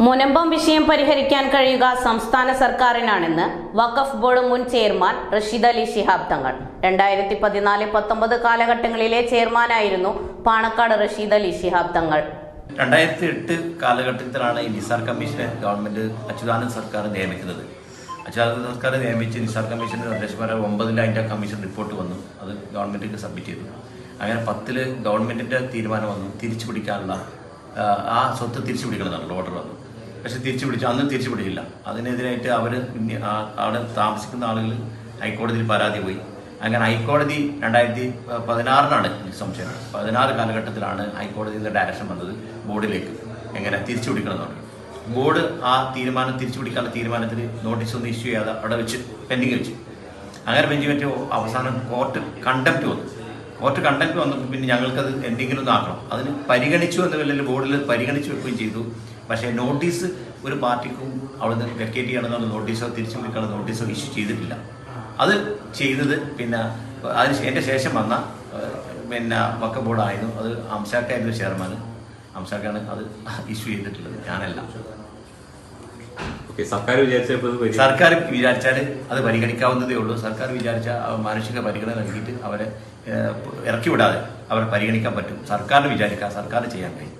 മുനമ്പം വിഷയം പരിഹരിക്കാൻ കഴിയുക സംസ്ഥാന സർക്കാരിനാണെന്ന് വഖഫ് ബോർഡ് മുൻ ചെയർമാൻ റഷീദ് അലി ശിഹാബ് തങ്ങൾ. രണ്ടായിരത്തി പതിനാല് പത്തൊമ്പത് കാലഘട്ടങ്ങളിലെ ചെയർമാനായിരുന്നു പാണക്കാട് റഷീദ് അലി ശിഹാബ് തങ്ങൾ. രണ്ടായിരത്തി എട്ട് കാലഘട്ടത്തിലാണ് ഈ നിസാർ കമ്മീഷനെ ഗവൺമെന്റ് അച്യുതാനന്ദ സർക്കാർ നിയമിക്കുന്നത്. അച്യുതാനന്ദ സർക്കാർ നിയമിച്ച് നിസാർ കമ്മീഷന്റെ നിർദ്ദേശപ്രകാരം ഒമ്പതിൽ അതിന്റെ കമ്മീഷൻ റിപ്പോർട്ട് വന്നു. അത് ഗവൺമെന്റിന് സബ്മിറ്റ് ചെയ്തു. അങ്ങനെ പത്തിൽ ഗവൺമെന്റിന്റെ തീരുമാനം വന്നു. തിരിച്ചു പിടിക്കാനുള്ള ആ, സ്വത്ത് തിരിച്ചു പിടിക്കണമെന്നുള്ള ഓർഡർ വന്നു. പക്ഷെ തിരിച്ചു പിടിച്ചു. അന്ന് തിരിച്ചു പിടിച്ചില്ല. അതിനെതിരായിട്ട് അവർ അവിടെ താമസിക്കുന്ന ആളുകൾ ഹൈക്കോടതിയിൽ പരാതി പോയി. അങ്ങനെ ഹൈക്കോടതി രണ്ടായിരത്തി പതിനാറിനാണ് എനിക്ക് സംശയം. പതിനാറ് കാലഘട്ടത്തിലാണ് ഹൈക്കോടതിയിൽ നിന്ന് ഡയറക്ഷൻ വന്നത് ബോർഡിലേക്ക്. എങ്ങനെ? തിരിച്ചു പിടിക്കണം എന്ന് ബോർഡ് ആ തീരുമാനം തിരിച്ചു പിടിക്കാനുള്ള തീരുമാനത്തിൽ നോട്ടീസ് ഒന്നും ഇഷ്യൂ ചെയ്യാതെ അവിടെ വെച്ച് പെൻഡിങ് വെച്ച്. അങ്ങനെ ബെഞ്ച് വെച്ച് അവസാനം കോർട്ട് കണ്ടംപ്റ്റ് വന്നു. കോർട്ട് കണ്ടന്റ് വന്നപ്പോൾ പിന്നെ ഞങ്ങൾക്കത് എന്തെങ്കിലും ഒന്ന് ആക്കണം അതിന് പരിഗണിച്ചു എന്ന വലിയ ബോർഡിൽ പരിഗണിച്ചു വെക്കുകയും ചെയ്തു. പക്ഷേ നോട്ടീസ് ഒരു പാർട്ടിക്കും അവിടുന്ന് വെക്കേറ്റ് ചെയ്യണമെന്നുള്ള നോട്ടീസോ തിരിച്ചു വിളിക്കാനുള്ള നോട്ടീസോ ഇഷ്യൂ ചെയ്തിട്ടില്ല. അത് ചെയ്തത് പിന്നെ അതിന് എന്റെ ശേഷം വന്ന പിന്നെ വക്ക ബോർഡായിരുന്നു അത് അംശാക്കായിരുന്നു ചെയർമാൻ അംശാക്കാണ് അത് ഇഷ്യൂ ചെയ്തിട്ടുള്ളത്. ഞാനല്ല. സർക്കാർ വിചാരിച്ചപ്പോൾ ഇത് സർക്കാർ അത് പരിഗണിക്കാവുന്നതേ ഉള്ളൂ. സർക്കാർ വിചാരിച്ച മാനുഷിക പരിഗണന നൽകിയിട്ട് അവരെ ഇറക്കി വിടാതെ അവരെ പരിഗണിക്കാൻ പറ്റും. സർക്കാരിന് വിചാരിക്കാം സർക്കാർ ചെയ്യാൻ കഴിയും.